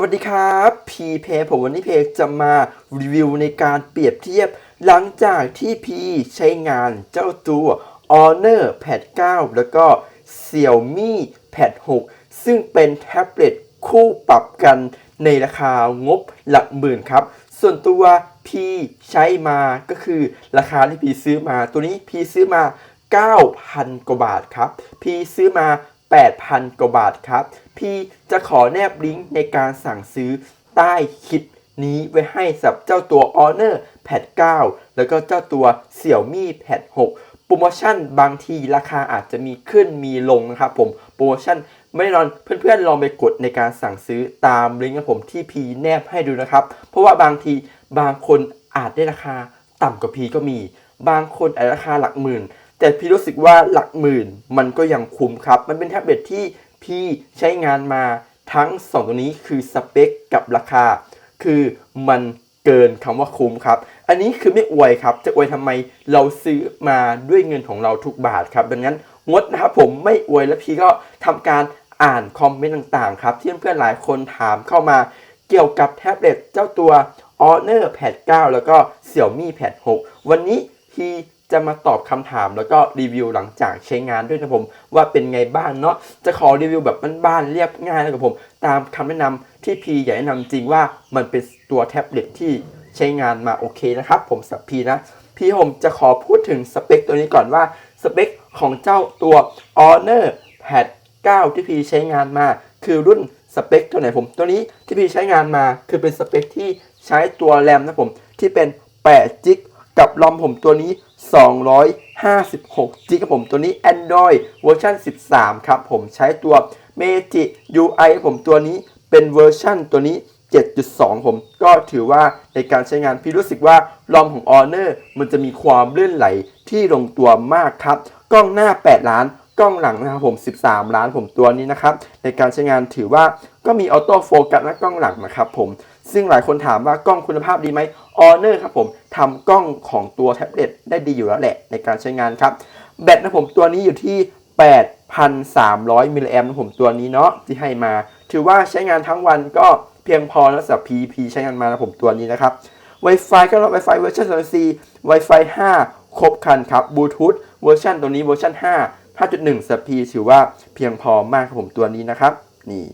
วัสดีครับพีเพผมวันนี้เพจะมารีวิวในการเปรียบเทียบ หลังจากที่พีใช้งานเจ้าตัว Honor Pad 9 แล้วก็ Xiaomi Pad 6 ซึ่งเป็นแท็บเล็ตคู่ปรับกันในราคางบหลักหมื่นครับ ส่วนตัวพีใช้มาก็คือราคาที่พีซื้อมา ตัวนี้พีซื้อมา 9,000 กว่าบาทครับพีซื้อมา 8,000 กว่าบาทครับ พี่จะขอแนบลิงก์ในการสั่งซื้อใต้คลิปนี้ไว้ให้สับเจ้าตัว Honor Pad 9 แล้วก็เจ้าตัว Xiaomi Pad 6 โปรโมชั่นบางทีราคาอาจจะมีขึ้นมีลงนะครับผม โปรโมชั่นไม่แน่นอนเพื่อนๆลองไปกดในการสั่งซื้อตามลิงก์ของผมที่พีแนบให้ดูนะครับ เพราะว่าบางทีบางคนอาจได้ราคาต่ำกว่าพีก็มี บางคนอาจราคาหลักหมื่น แต่พี่รู้สึกว่าหลักหมื่นมันก็ยังคุ้มครับ มันเป็นแท็บเล็ตที่พี่ใช้งานมาทั้ง 2 ตัวนี้คือสเปคกับราคา คือมันเกินคำว่าคุ้มครับ อันนี้คือไม่อวยครับ จะอวยทำไมเราซื้อมาด้วยเงินของเราทุกบาทครับดังนั้นงดนะครับผมไม่อวยแล้วพี่ก็ทำการอ่านคอมเมนต์ต่างๆครับที่เพื่อนๆหลายคนถามเข้ามาเกี่ยวกับแท็บเล็ตเจ้าตัว Honor Pad 9 แล้วก็ Xiaomi Pad 6 วันนี้พี่ จะมาตอบคำถามแล้วก็รีวิวหลังจากใช้งานด้วยนะผมว่าเป็นไงบ้างเนาะจะขอรีวิวแบบบ้านๆเรียบง่ายนะครับผม ตามคำแนะนำที่พีอยากแนะนำจริงว่ามันเป็นตัวแท็บเล็ตที่ใช้งานมาโอเคนะครับ ผมสับพีนะพี่ผมจะขอพูดถึงสเปคตัวนี้ก่อนว่าสเปคของเจ้าตัว Honor Pad 9 ที่พีใช้งานมา คือรุ่นสเปคตัวไหนผมตัวนี้ที่พีใช้งานมาคือเป็นสเปคที่ใช้ตัวแรมนะผมที่เป็น8จิกกับรอมผมตัวนี้ 256จิกครับผมตัวนี้ Android เวอร์ชัน13 ครับผมใช้ตัว Meiji UI ผมตัวนี้เป็นเวอร์ชันตัวนี้ 7.2 ผมก็ถือว่าในการใช้งานพี่รู้สึกว่ารอมของ Honor มันจะมีความลื่นไหลที่ลงตัวมากครับ กล้องหน้า 8 ล้าน กล้องหลังนะครับผม 13 ล้านผมตัวนี้นะครับ ในการใช้งานถือว่าก็มีออโต้โฟกัสและกล้องหลังนะครับผม ซึ่งหลายคนถามว่ากล้องคุณภาพดีไหม Honor ครับผมทำกล้องของตัวแท็บเล็ตได้ดีอยู่แล้วแหละในการใช้งานครับ แบตนะผมตัวนี้อยู่ที่ 8,300มิลลิแอมป์นะผมตัวนี้เนาะที่ให้มา ถือว่าใช้งานทั้งวันก็เพียงพอแล้วสำหรับ PP ใช้งานมานะผมตัวนี้นะครับ Wi-Fi ก็รับ Wi-Fi เวอร์ชัน2 Wi-Fi 5 ครบครันครับ Bluetooth เวอร์ชันตัวนี้เวอร์ชัน5 5.1สำหรับ P ถือว่าเพียงพอมากครับผมตัวนี้นะครับ นี่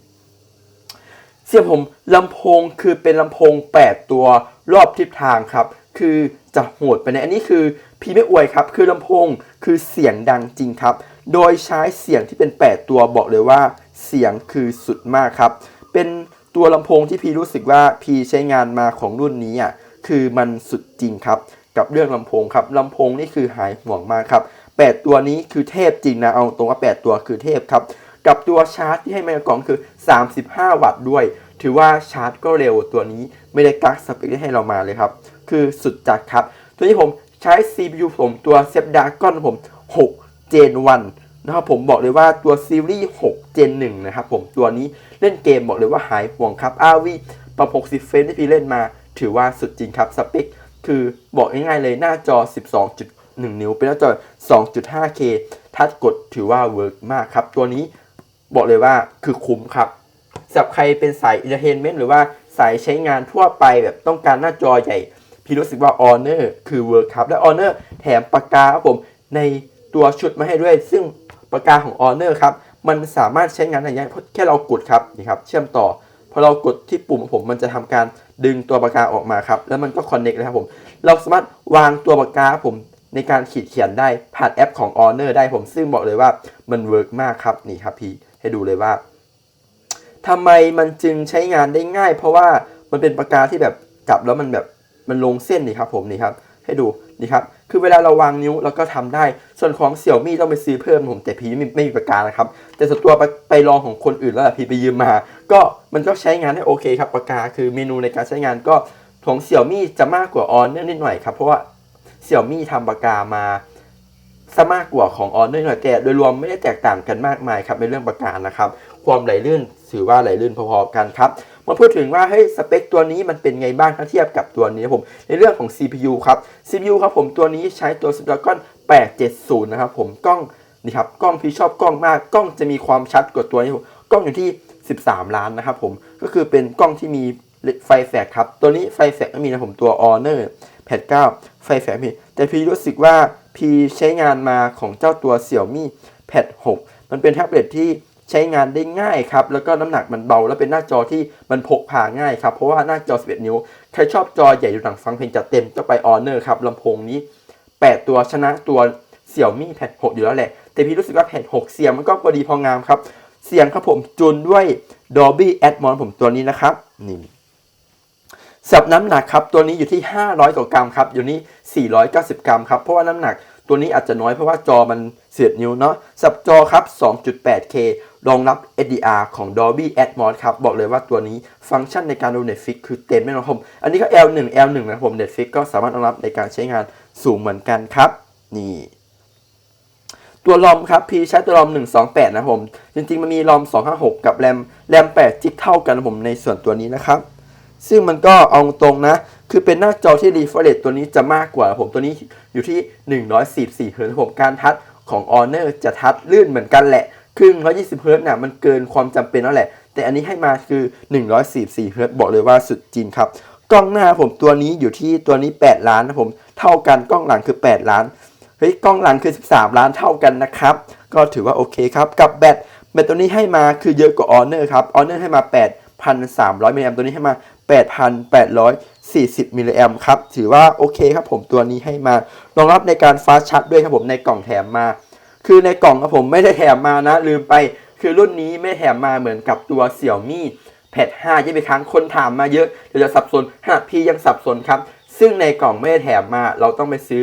เสียบผมลำโพงคือเป็นลำโพง 8 ตัวรอบทิศทางครับ คือจะโหดไปในอันนี้คือพี่ไม่อวยครับ คือลำโพงคือเสียงดังจริงครับ โดยใช้เสียงที่เป็น 8 ตัวบอกเลยว่า เสียงคือสุดมากครับ เป็นตัวลำโพงที่พี่รู้สึกว่าพี่ใช้งานมาของรุ่นนี้อะคือมันสุดจริงครับ กับเรื่องลำโพงครับลำโพงนี่คือหายห่วงมากครับ 8 ตัวนี้คือเทพจริงนะเอาตรงว่า 8 ตัวคือเทพครับ กับตัวชาร์จที่ให้มาในกล่องคือ 35 วัตต์ด้วย ถือว่าชาร์จก็เร็วตัวนี้ไม่ได้กักสเปคที่ให้เรามาเลยครับ คือสุดจัดครับ ตัวนี้ผมใช้ CPU ผมตัว s n a p d r a g o n ผม 6 Gen 1นะครับผมบอกเลยว่าตัวซีรีส์ 6 Gen 1นะครับผมตัวนี้เล่นเกมบอกเลยว่าหายห่วงครับ RV ปรับ60เฟรมที่พี่เล่นมา ถือว่าสุดจริงครับสเปคคือบอกง่ายๆเลยหน้าจอ 12.1 นิ้ว เป็นหน้าจอ 2.5K ทัชกดถือว่าเวิร์กมากครับ ตัวนี้ บอกเลยว่าคือคุ้มครับสำหรับใครเป็นสายอินเตอร์เทนเมนต์หรือว่าสายใช้งานทั่วไปแบบต้องการหน้าจอใหญ่ พี่รู้สึกว่า Honor คือเวิร์กครับและ Honor แถมปากกาครับผมในตัวชุดมาให้ด้วย ซึ่งปากกาของ Honor ครับมันสามารถใช้งานได้ง่ายแค่เรากดครับนี่ครับเชื่อมต่อพอเรากดที่ปุ่มของผมมันจะทำการดึงตัวปากกาออกมาครับแล้วมันก็คอนเน็กเลยครับผมเราสามารถวางตัวปากกาผมในการขีดเขียนได้ผ่านแอปของ Honor ได้ผมซึ่งบอกเลยว่ามันเวิร์กมากครับนี่ครับพี่ ให้ดูเลยว่าทำไมมันจึงใช้งานได้ง่าย เพราะว่ามันเป็นปากกาที่แบบจับแล้วมันแบบมันลงเส้นนี่ครับผมนี่ครับ ให้ดูนี่ครับคือเวลาเราวางนิ้วแล้วก็ทำได้ ส่วนของเสี่ยวมี่ต้องไปซื้อเพิ่มผมแต่พีไม่ไม่มีปากกานะครับ แต่ส่วนตัวไปไปลองของคนอื่นแล้วแหละพีไปยืมมา ก็มันก็ใช้งานได้โอเคครับปากกาคือเมนูในการใช้งานก็ของเสี่ยวมี่จะมากกว่าออนนิดหน่อยครับเพราะว่าเสี่ยวมี่ทำปากกามา ซะมากกว่าของออนนิดหน่อยแต่โดยรวมไม่ได้แตกต่างกันมากมายครับในเรื่องปากกานะครับ ความไหลลื่นถือว่าไหลลื่นพอๆกันครับมาพูดถึงว่าเฮ้ยสเปคตัวนี้มันเป็นไงบ้างถ้าเทียบกับตัวนี้นะผมในเรื่องของ CPU ครับ CPU ครับผมตัวนี้ใช้ตัว Snapdragon 870 นะครับผมกล้องนี่ครับกล้องพี่ชอบกล้องมากกล้องจะมีความชัดกว่าตัวนี้ผมกล้องอยู่ที่ 13 ล้านนะครับผมก็คือเป็นกล้องที่มีไฟแฟลชครับ ตัวนี้ไฟแฟลชไม่มีนะผมตัว Honor แพด9ไฟแฟลชมีแต่พี่รู้สึกว่า พี่ใช้งานมาของเจ้าตัว Xiaomi Pad 6 มันเป็นแท็บเล็ตที่ใช้งานได้ง่ายครับ แล้วก็น้ำหนักมันเบา แล้วเป็นหน้าจอที่มันพกพาง่ายครับ เพราะว่าหน้าจอ 11 นิ้ว ใครชอบจอใหญ่ดูหนังฟังเพลงจัดเต็มต้องไป Honor ครับลำโพงนี้ 8 ตัวชนะตัว Xiaomi Pad 6อยู่แล้วแหละ แต่พี่รู้สึกว่า Pad 6เสียงมันก็พอดีพองามครับ เสียงครับผมจูนด้วย Dolby Atmos ผมตัวนี้นะครับ นี่ สับน้ำหนักครับตัวนี้อยู่ที่ 500กว่ากรัมครับอยู่นี่490 กรัมครับเพราะว่าน้ำหนักตัวนี้อาจจะน้อยเพราะว่าจอมันเสียดนิ้วเนาะสับจอครับ 2.8K รองรับ HDR ของ Dolby Atmos ครับ บอกเลยว่าตัวนี้ฟังก์ชันในการดู Netflix คือเต็มแน่นอนผม อันนี้ก็ L1 L1 นะผม Netflix ก็สามารถรองรับในการใช้งานสูงเหมือนกันครับ นี่ ตัวลอมครับพีใช้ตัวลอม 128 นะผม จริงๆ มันมีลอม 256 กับแรมแรม8จิกเท่ากันนะผมในส่วนตัวนี้นะครับ ซึ่งมันก็เอาตรงนะ คือเป็นหน้าจอที่รีเฟรชตัวนี้จะมากกว่าผมตัวนี้อยู่ที่ 144เฮิร์ตผมการทัชของ Honor จะทัชลื่นเหมือนกันแหละครึ่ง120เฮิร์ตน่ะมันเกินความจำเป็นแล้วแหละ แต่อันนี้ให้มาคือ 144เฮิร์ตบอกเลยว่าสุดจริงครับ กล้องหน้าผมตัวนี้อยู่ที่ตัวนี้ 8 ล้านนะผมเท่ากันกล้องหลังคือ 8 ล้านเฮ้ยกล้องหลังคือ 13 ล้านเท่ากันนะครับ ก็ถือว่าโอเคครับ กับแบตแบตตัวนี้ให้มาคือเยอะกว่า Honor ครับ Honor ให้มา 8,300มิลลิแอมตัวนี้ให้มา 8,840 มิลลิแอมครับ ถือว่าโอเคครับผมตัวนี้ให้มารองรับในการฟาสชาร์จด้วยครับผมในกล่องแถมมา คือในกล่องครับผมไม่ได้แถมมานะ ลืมไป คือรุ่นนี้ไม่แถมมาเหมือนกับตัว Xiaomi Pad 5ยี่งไปครั้งคนถามมาเยอะเดี๋ยวจะสับสนขนาดพี่ยังสับสนครับ ซึ่งในกล่องไม่ได้แถมมา เราต้องไปซื้อ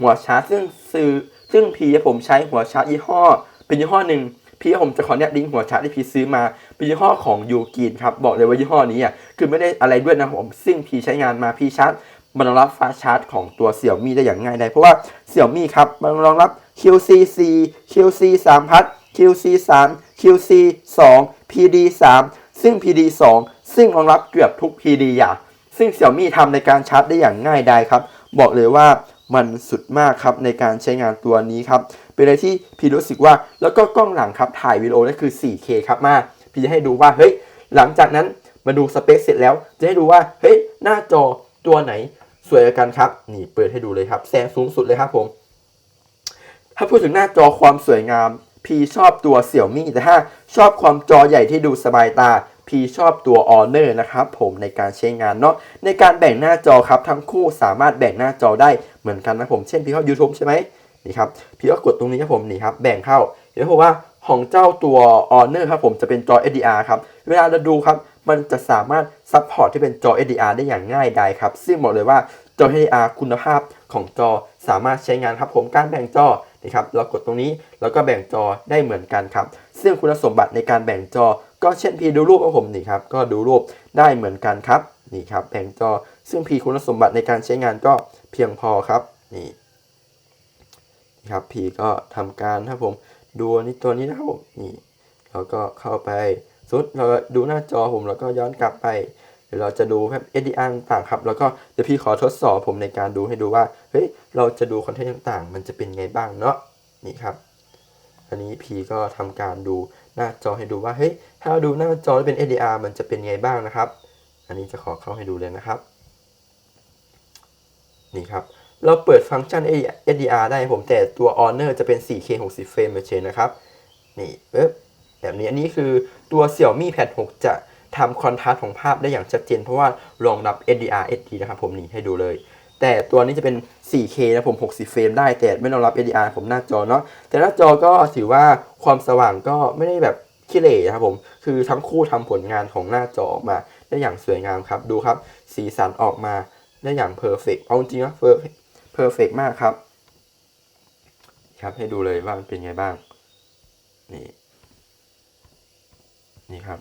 หัวชาร์จซึ่งซื้อซึ่งพี่ผมใช้หัวชาร์จยี่ห้อ เป็นยี่ห้อหนึ่ง พี่ผมจะขอเนี่ยลิงก์หัวชาร์จที่พี่ซื้อมาเป็นยี่ห้อของยูกินครับบอกเลยว่ายี่ห้อนี้อะคือไม่ได้อะไรด้วยนะผมซึ่งพี่ใช้งานมาพี่ชาร์จมันรองรับฟาชาร์จของตัว Xiaomi ได้อย่างง่ายได้เพราะว่า Xiaomi ครับมันรองรับ QC4 QC3 พัด QC3 QC2 PD3 ซึ่ง PD2 ซึ่งรองรับเกือบทุก PD อย่างซึ่ง Xiaomi ทำในการชาร์จได้อย่างง่ายได้ครับ บอกเลยว่ามันสุดมากครับในการใช้งานตัวนี้ครับ เป็นอะไรที่พี่รู้สึกว่า แล้วก็กล้องหลังครับถ่ายวิดีโอนั่นคือ 4K ครับมา พี่จะให้ดูว่าเฮ้ยหลังจากนั้นมาดูสเปคเสร็จแล้ว จะให้ดูว่าเฮ้ยหน้าจอตัวไหนสวยกันครับ นี่เปิดให้ดูเลยครับแสงสูงสุดเลยครับผม ถ้าพูดถึงหน้าจอความสวยงาม พีชอบตัว Xiaomi แต่ถ้าชอบความจอใหญ่ที่ดูสบายตาพีชอบตัว Honor นะครับผมในการใช้งานเนาะในการแบ่งหน้าจอครับทั้งคู่สามารถแบ่งหน้าจอได้เหมือนกันนะผมเช่นพี่เข้า YouTube ใช่ไหม นี่ครับพี่ก็กดตรงนี้ครับผมนี่ครับแบ่งเข้าเห็นไหมผมว่าของเจ้าตัว Honor ครับผมจะเป็นจอ HDR ครับเวลาเราดูครับมันจะสามารถซัพพอร์ตที่เป็นจอ HDR ได้อย่างง่ายดายครับซึ่งบอกเลยว่าจอ HDR คุณภาพของจอสามารถใช้งานครับผมการแบ่งจอนี่ครับเรากดตรงนี้แล้วก็แบ่งจอได้เหมือนกันครับซึ่งคุณสมบัติในการแบ่งจอ ก็เช่นพีดูรูปของผมนี่ครับก็ดูรูปได้เหมือนกันครับนี่ครับแบ่งจอ ซึ่งพีคุณสมบัติในการใช้งานก็เพียงพอครับนี่ ครับพีก็ทำการครับผมดูนนี้ตัวนี้นะครับผมนี่เราก็เข้าไปสุดเราดูหน้าจอผมแล้วก็ย้อนกลับไปเดี๋ยวเราจะดูแบบ SDR ต่างๆครับ แล้วก็เดี๋ยวพี่ขอทดสอบผมในการดูให้ดูว่าเฮ้ยเราจะดูคอนเทนต์ต่างๆ มันจะเป็นไงบ้างเนาะนี่ครับ อันนี้พี่ก็ทำการดูหน้าจอให้ดูว่าเฮ้ยถ้าเราดูหน้าจอแล้วเป็น SDR มันจะเป็นไงบ้างนะครับ อันนี้จะขอเข้าให้ดูเลยนะครับ นี่ครับ เราเปิดฟังก์ชัน SDR ได้ผมแต่ตัว Honor จะเป็น 4K 60 เฟรมเฉยนะครับ นี่ปึ๊บแบบนี้อันนี้คือตัว Xiaomi Pad 6 จะทำคอนทราสต์ของภาพได้อย่างชัดเจน เพราะว่ารองรับ HDR SD นะครับผมนี่ให้ดูเลย แต่ตัวนี้จะเป็น 4K นะผม 60 เฟรมได้แต่ไม่รองรับ HDR ผมหน้าจอเนาะแต่หน้าจอก็ถือว่าความสว่างก็ไม่ได้แบบขี้เหร่นะครับผม คือทั้งคู่ทำผลงานของหน้าจอออกมาได้อย่างสวยงามครับ ดูครับ สีสันออกมาได้อย่างเพอร์เฟกเอาจริงนะเพอร์ เพอร์เฟกมากครับ ครับให้ดูเลยว่ามันเป็นไงบ้าง นี่ นี่ครับ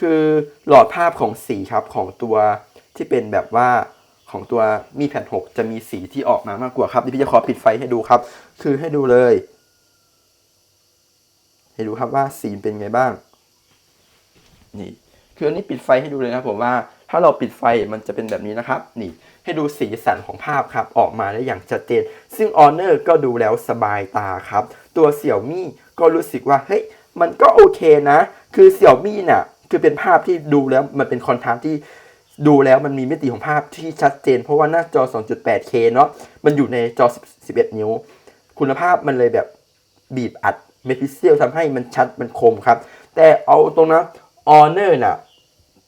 คือหลอดภาพของสีครับของตัวที่เป็นแบบว่าของตัวมีแผ่น 6 จะมีสีที่ออกมามากกว่าครับเดี๋ยวพี่จะขอปิดไฟให้ดูครับ คือให้ดูเลย ให้ดูครับว่าสีเป็นไงบ้าง นี่ คืออันนี้ปิดไฟให้ดูเลยนะผมว่า ถ้าเราปิดไฟมันจะเป็นแบบนี้นะครับ นี่ให้ดูสีสันของภาพครับ ออกมาได้อย่างชัดเจน ซึ่ง Honor ก็ดูแล้วสบายตาครับ ตัว Xiaomi ก็รู้สึกว่า เฮ้ย มันก็โอเคนะ คือ Xiaomi น่ะ คือเป็นภาพที่ดูแล้วมันเป็นคอนทราสต์ที่ดูแล้วมันมีมิติของภาพที่ชัดเจน เพราะว่าหน้าจอ 2.8K เนาะ มันอยู่ในจอ 11 นิ้ว คุณภาพมันเลยแบบบีบอัดเมทิเซียลทำให้มันชัดมันคมครับ แต่เอาตรงนะออเนอร์น่ะ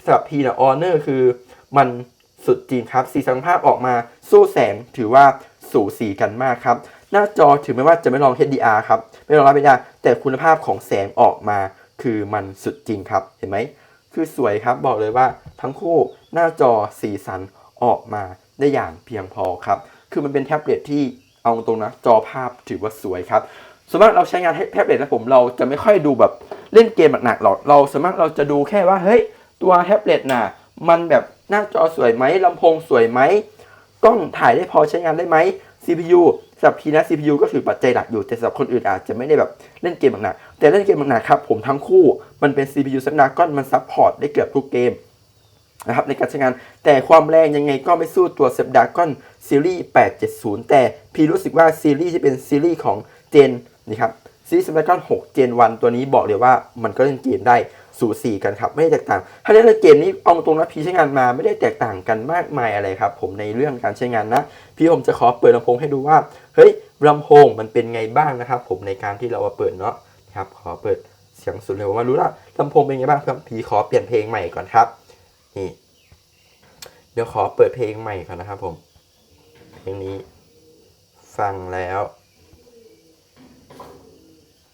สำหรับพีนะออเนอร์คือมันสุดจริงครับสีสันภาพออกมาสู้แสงถือว่าสูสีกันมากครับ หน้าจอถึงแม้ว่าจะไม่ลอง HDR ครับ ไม่ลองรับ HDR แต่คุณภาพของแสงออกมา คือมันสุดจริงครับ เห็นไหม คือสวยครับ บอกเลยว่าทั้งคู่หน้าจอสีสันออกมาได้อย่างเพียงพอครับ คือมันเป็นแท็บเล็ตที่เอาตรงนะ จอภาพถือว่าสวยครับส่วนมากเราใช้งานแท็บเล็ตนะผมเราจะไม่ค่อยดูแบบเล่นเกมหนักๆหรอก เราส่วนมากเราจะดูแค่ว่าเฮ้ย ตัวแท็บเล็ตน่ะมันแบบหน้าจอสวยไหมลำโพงสวยไหมกล้องถ่ายได้พอใช้งานได้ไหม CPU สำหรับพีนะ CPU ก็คือปัจจัยหลักอยู่ แต่สำหรับคนอื่นอาจจะไม่ได้แบบเล่นเกมหนักแต่เล่นเกมหนักครับผมทั้งคู่มันเป็น CPU Snapdragon มันซัพพอร์ตได้เกือบทุกเกมนะครับในการใช้งานแต่ความแรงยังไงก็ไม่สู้ตัว Snapdragon Series 870 แต่พี่รู้สึกว่าซีรีส์ที่เป็นซีรีส์ของเจนนี่ครับซีรีส์ Snapdragon 6 Gen 1 ตัวนี้บอกเลยว่ามันก็เล่นเกมได้ สูสีกันครับ ไม่ได้แตกต่างถ้าเล่นเกมนี้เอาตรงนะพีใช้งานมาไม่ได้แตกต่างกันมากมายอะไรครับ ผมในเรื่องการใช้งานนะ พี่ผมจะขอเปิดลำโพงให้ดูว่า เฮ้ยลำโพงมันเป็นไงบ้างนะครับ ผมในการที่เรามาเปิดเนาะนะครับ ขอเปิดเสียงสุดเลยว่ารู้ละลำโพงเป็นไงบ้างครับพี่ขอเปลี่ยนเพลงใหม่ก่อนครับ นี่ เดี๋ยวขอเปิดเพลงใหม่ก่อนนะครับ ผม เพลงนี้ ฟังแล้ว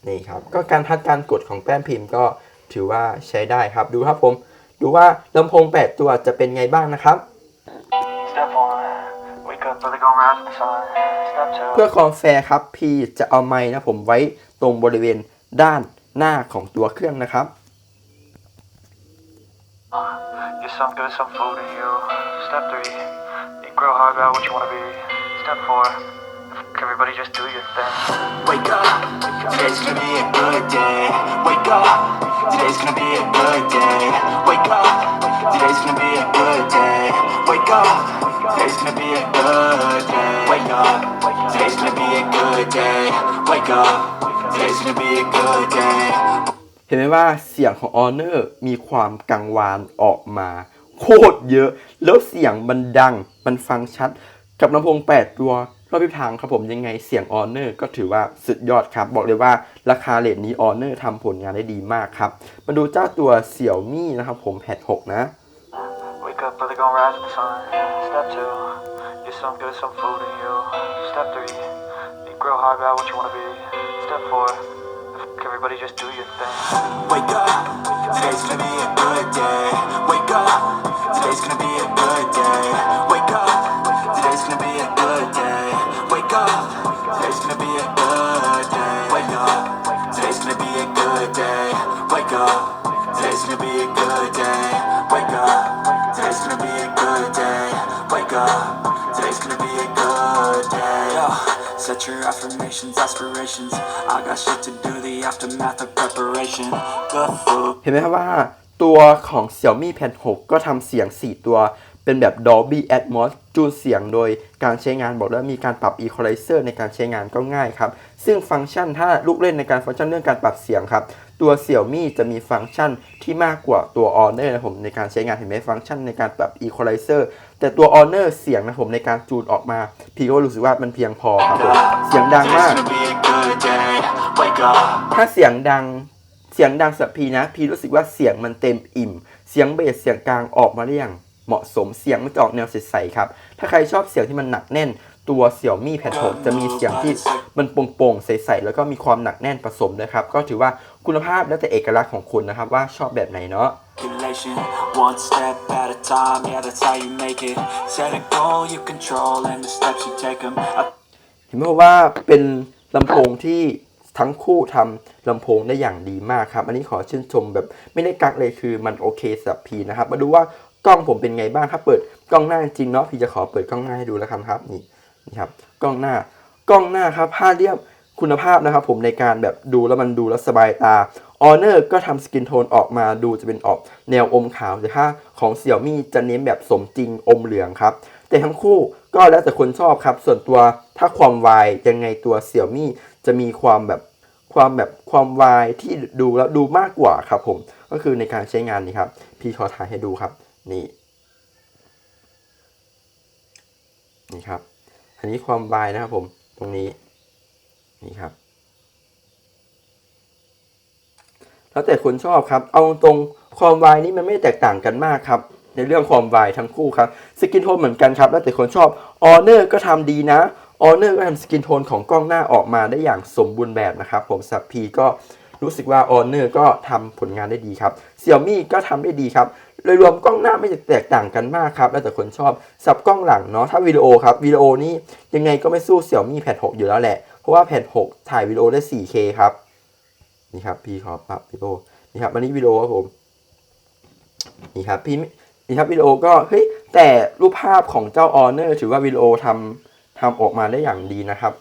นี่ครับ ก็การทัดการกดของแป้นพิมพ์ก็ ถือว่าใช้ได้ครับ ดูครับผม ดูว่าลำโพง 8 ตัวจะเป็นไงบ้างนะครับ Step one, wake up early, gonna rise with the sun. Step two, เพื่อความแฟร์ครับ พี่จะเอาไม้นะผมไว้ตรงบริเวณด้านหน้าของตัวเครื่องนะครับ get some good, some food in you. Step three, you grow hard about what you wanna be. Step four, everybody just do your thing. Wake up, today's gonna be a good day. Wake up, today's gonna be a good day. Wake up, today's gonna be a good day. Wake up, today's gonna be a good day. Wake up, today's gonna be a good day. Wake up, today's gonna be a good day. เห็นไหมว่าเสียงของ Honor มีความกังวานออกมา โคตรเยอะ แล้วเสียงมันดัง มันฟังชัด กับลำโพง8ตัว รอบทิศทางครับผมยังไงเสียง Honor ก็ถือว่าสุดยอดครับ บอกเลยว่าราคาเลทนี้ Honor ทำผลงานได้ดีมากครับ มาดูเจ้าตัวเสี่ยวมี่นะครับผมแพด6นะ Wake up early, gonna rise with the sun. Step two, get some good, some food in you. Step three, you grow hard about what you wanna be. Step four, everybody just do your thing. Wake up, today's gonna be set your affirmations, aspirations. I got shit to do, the aftermath of preparation. Good food. เห็นไหมครับว่าตัวของ Xiaomi Pad 6 ก็ทำเสียง 4 ตัว เป็นแบบ Dolby Atmos จูนเสียงโดยการใช้งานบอกแล้วมีการปรับ Equalizer ในการใช้งานก็ง่ายครับ ซึ่งฟังก์ชันถ้าลูกเล่นในการฟังก์ชันเรื่องการปรับเสียงครับ ตัว Xiaomi จะมีฟังก์ชันที่มากกว่าตัว Honor นะผมในการใช้งานเห็นไหมฟังก์ชันในการปรับ Equalizer แต่ตัว Honor เสียงนะผมในการจูนออกมา พี่ก็รู้สึกว่ามันเพียงพอครับผมเสียงดังมาก ถ้าเสียงดังเสียงดังสำหรับพีนะ พีรู้สึกว่าเสียงมันเต็มอิ่ม เสียงเบสเสียงกลางออกมาได้อย่างเหมาะสมเสียงมันจะออกแนวใสๆครับ ถ้าใครชอบเสียงที่มันหนักแน่นตัวเสี่ยวมี่แพด6จะมีเสียงที่มันโปร่งๆใสๆแล้วก็มีความหนักแน่นผสมนะครับ ก็ถือว่าคุณภาพแล้วแต่เอกลักษณ์ของคุณนะครับว่าชอบแบบไหนเนาะ Calculation, one step at a time, yeah, that's how you make it. Set a goal you control, and the steps you take them. เห็นไหมว่าเป็นลำโพงที่ทั้งคู่ทำลำโพงได้อย่างดีมากครับ อันนี้ขอชื่นชมแบบไม่ได้กักเลยคือมันโอเคสำหรับพีนะครับ มาดูว่ากล้องผมเป็นไงบ้างครับ เปิดกล้องหน้าจริงเนาะพีจะขอเปิดกล้องหน้าให้ดูแล้วครับครับนี่นี่ครับกล้องหน้ากล้องหน้าครับภาเรียบ คุณภาพนะครับผมในการแบบดูแล้วมันดูแล้วสบายตา Honor ก็ทำสกินโทนออกมาดูจะเป็นออกแนวอมขาวแต่ถ้าของ Xiaomi จะเน้นแบบสมจริงอมเหลืองครับ แต่ทั้งคู่ก็แล้วแต่คนชอบครับ ส่วนตัวถ้าความวายยังไงตัว Xiaomi จะมีความแบบความแบบความวายที่ดูแล้วดูมากกว่าครับผม ก็คือในการใช้งานนี่ครับ พี่ขอถ่ายให้ดูครับ นี่ นี่ครับ อันนี้ความวายนะครับผมตรงนี้ นี่ครับ แล้วแต่คนชอบครับ เอาตรงความวายนี่มันไม่แตกต่างกันมากครับ ในเรื่องความวายทั้งคู่ครับสกินโทนเหมือนกันครับ แล้วแต่คนชอบออเนอร์ก็ทำดีนะออเนอร์ก็ทำสกินโทนของกล้องหน้าออกมาได้อย่างสมบูรณ์แบบนะครับ ผมสับพีก็รู้สึกว่าออเนอร์ก็ทำผลงานได้ดีครับเสี่ยมี่ก็ทำได้ดีครับโดยรวมกล้องหน้าไม่ได้แตกต่างกันมากครับแล้วแต่คนชอบสับกล้องหลังเนาะถ้าวิดีโอครับวิดีโอนี่ยังไงก็ไม่สู้เสี่ยมี่แพด6อยู่แล้วแหละ ราะว่าแพด6ถ่ายวิดีโอได้ 4K ครับ นี่ครับ พี่ขอปรับวิดีโอ นี่ครับอันนี้วิดีโอครับผม นี่ครับพี่ไม่นี่ครับวิดีโอก็ เฮ้ย แต่รูปภาพของเจ้าออเนอร์ถือว่าวิดีโอทำทำออกมาได้อย่างดีนะครับ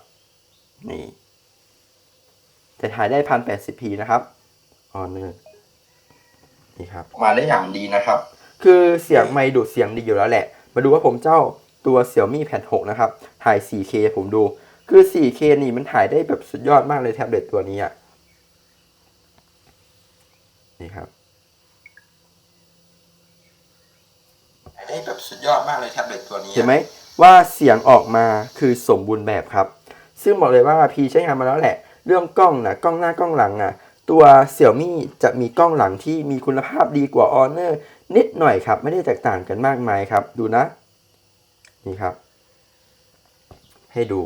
นี่ แต่ถ่ายได้พันแปดสิบพีนะครับออเนอร์นี่ครับ มาได้อย่างดีนะครับ คือเสียงไม่ดูดเสียงดีอยู่แล้วแหละ มาดูว่าผมเจ้าตัว Xiaomi Pad 6 นะครับ ถ่าย 4K ผมดู คือ 4K นี่มันถ่ายได้แบบสุดยอดมากเลยแท็บเล็ตตัวนี้อะ นี่ครับได้แบบสุดยอดมากเลยแท็บเล็ตตัวนี้ เห็นไหมว่าเสียงออกมาคือสมบูรณ์แบบครับ ซึ่งบอกเลยว่าพีใช้งานมาแล้วแหละ เรื่องกล้องนะกล้องหน้ากล้องหลังอะ ตัว Xiaomi จะมีกล้องหลังที่มีคุณภาพดีกว่า Honor นิดหน่อยครับ ไม่ได้แตกต่างกันมากมายครับ ดูนะ นี่ครับ ให้ดู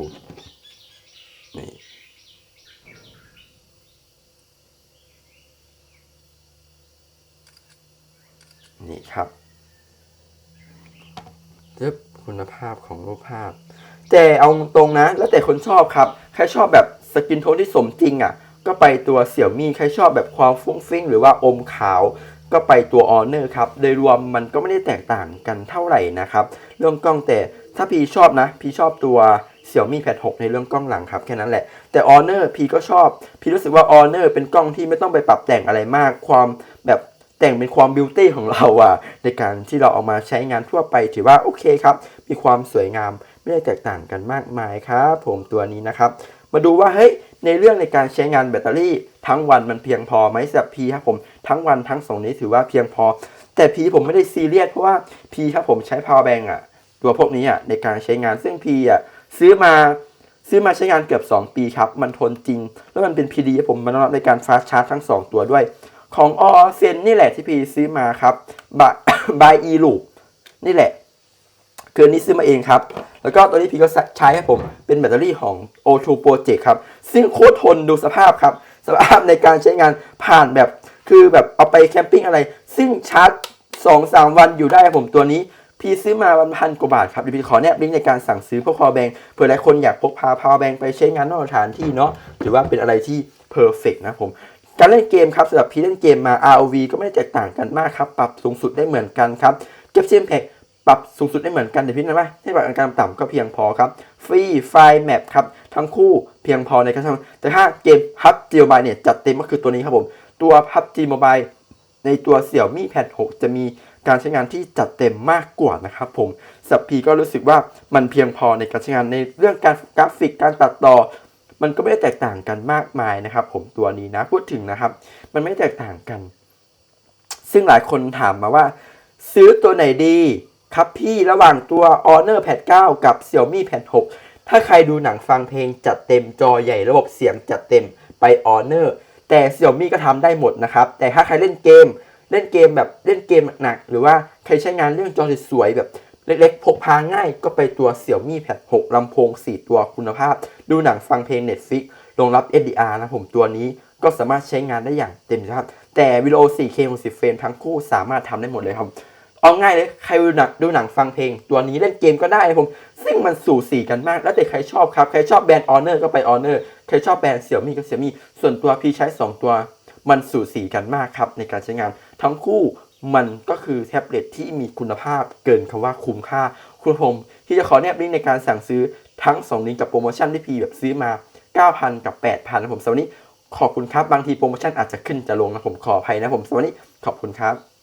ครับจึ๊บคุณภาพของรูปภาพ แต่เอาตรงนะ แล้วแต่คนชอบครับ ใครชอบแบบสกินโทนที่สมจริงอะ ก็ไปตัวเสี่ยวมี่ใครชอบแบบความฟุ้งฟิ้งหรือว่าอมขาวก็ไปตัวออเนอร์ครับ โดยรวมมันก็ไม่ได้แตกต่างกันเท่าไหร่นะครับ เรื่องกล้องแต่ถ้าพี่ชอบนะ พี่ชอบตัวเสี่ยวมี่แพด6ในเรื่องกล้องหลังครับแค่นั้นแหละ แต่ออเนอร์พี่ก็ชอบ พี่รู้สึกว่าออเนอร์เป็นกล้องที่ไม่ต้องไปปรับแต่งอะไรมาก ความแบบ แต่งเป็นความบิวตี้ของเราอะในการที่เราเอามาใช้งานทั่วไปถือว่าโอเคครับ มีความสวยงามไม่ได้แตกต่างกันมากมายครับผมตัวนี้นะครับ มาดูว่าเฮ้ยในเรื่องในการใช้งานแบตเตอรี่ทั้งวันมันเพียงพอไหมสำหรับพีครับผมทั้งวันทั้งสองนี้ถือว่าเพียงพอ แต่พีผมไม่ได้ซีเรียสเพราะว่าพีครับผมใช้ power bank อะตัวพวกนี้อะในการใช้งานซึ่งพีอะซื้อมาซื้อมาใช้งานเกือบ 2 ปีครับ มันทนจริง แล้วมันเป็น PD ให้ผมมันรองรับในการฟาสชาร์จทั้ง 2 ตัวด้วย ของออเซนนี่แหละที่พีซื้อมาครับบบายอีลูนี่แหละคืออันนี้ซื้อมาเองครับ แล้วก็ตัวนี้พี่ก็ใช้ให้ผม เป็นแบตเตอรี่ของ O2 Project ครับ ซึ่งโคตรทนดูสภาพครับ สภาพในการใช้งานผ่านแบบ คือแบบเอาไปแคมปิ้งอะไร ซึ่งชาร์จ 2-3 วันอยู่ได้ครับผมตัวนี้ พี่ซื้อมาวันพันกว่าบาทครับเดี๋ยวพี่ขอแนบลิงก์ในการสั่งซื้อพวกพาวแบงเผื่อหลายคนอยากพกพาพาวแบงไปใช้งานนอกสถานที่เนาะถือว่าเป็นอะไรที่เพอร์เฟกนะผม การเล่นเกมครับสำหรับพี่เล่นเกมมา ROV ก็ไม่ได้แตกต่างกันมากครับ ปรับสูงสุดได้เหมือนกันครับเก็บเซียมแพกปรับสูงสุดได้เหมือนกันแต่พี่นะว่าให้ปรับการต่ำก็เพียงพอครับ ฟรีไฟล์แมปครับ ทั้งคู่เพียงพอในการทำแต่ถ้าเกม PUBG Mobile เนี่ยจัดเต็มก็คือตัวนี้ครับผม ตัว PUBG Mobile ในตัว Xiaomi Pad 6จะมีการใช้งานที่จัดเต็มมากกว่านะครับผมสับพีก็รู้สึกว่ามันเพียงพอในการใช้งานในเรื่องการกราฟิกการตัดต่อ มันก็ไม่ได้แตกต่างกันมากมายนะครับ ผมตัวนี้นะพูดถึงนะครับ มันไม่แตกต่างกัน ซึ่งหลายคนถามมาว่า ซื้อตัวไหนดีครับพี่ระหว่างตัว Honor Pad 9 กับ Xiaomi Pad 6 ถ้าใครดูหนังฟังเพลงจัดเต็มจอใหญ่ระบบเสียงจัดเต็มไป Honor แต่ Xiaomi ก็ทำได้หมดนะครับ แต่ถ้าใครเล่นเกม เล่นเกมแบบเล่นเกมหนักหรือว่าใครใช้งานเรื่องจอสวยๆแบบ เล็กๆ พกพาง่ายก็ไปตัว Xiaomi Pad 6ลำโพง 4 ตัวคุณภาพ ดูหนังฟังเพลง Netflix รองรับ SDR นะผมตัวนี้ก็สามารถใช้งานได้อย่างเต็มที่ครับ แต่วิดีโอ 4K 60เฟรมทั้งคู่สามารถทำได้หมดเลยครับ เอาง่ายเลยใครดูหนังดูหนังฟังเพลง ตัวนี้เล่นเกมก็ได้ผม ซึ่งมันสู่สีกันมาก แล้วแต่ใครชอบครับ ใครชอบแบรนด์ Honor ก็ไป Honor ใครชอบแบรนด์ Xiaomi ก็ Xiaomi ส่วนตัวพี่ใช้ 2 ตัว มันสู่สีกันมากครับในการใช้งานทั้งคู่ มันก็คือแท็บเล็ตที่มีคุณภาพเกินคำว่าคุ้มค่า คุณผมที่จะขอแนบลิงก์ในการสั่งซื้อทั้ง 2 ลิงก์กับโปรโมชั่นที่พีแบบซื้อมา 9,000 กับ 8,000นะผมสำหรับวันนี้ขอบคุณครับ บางทีโปรโมชั่นอาจจะขึ้นจะลงนะผมขออภัยนะผมสำหรับวันนี้ขอบคุณครับ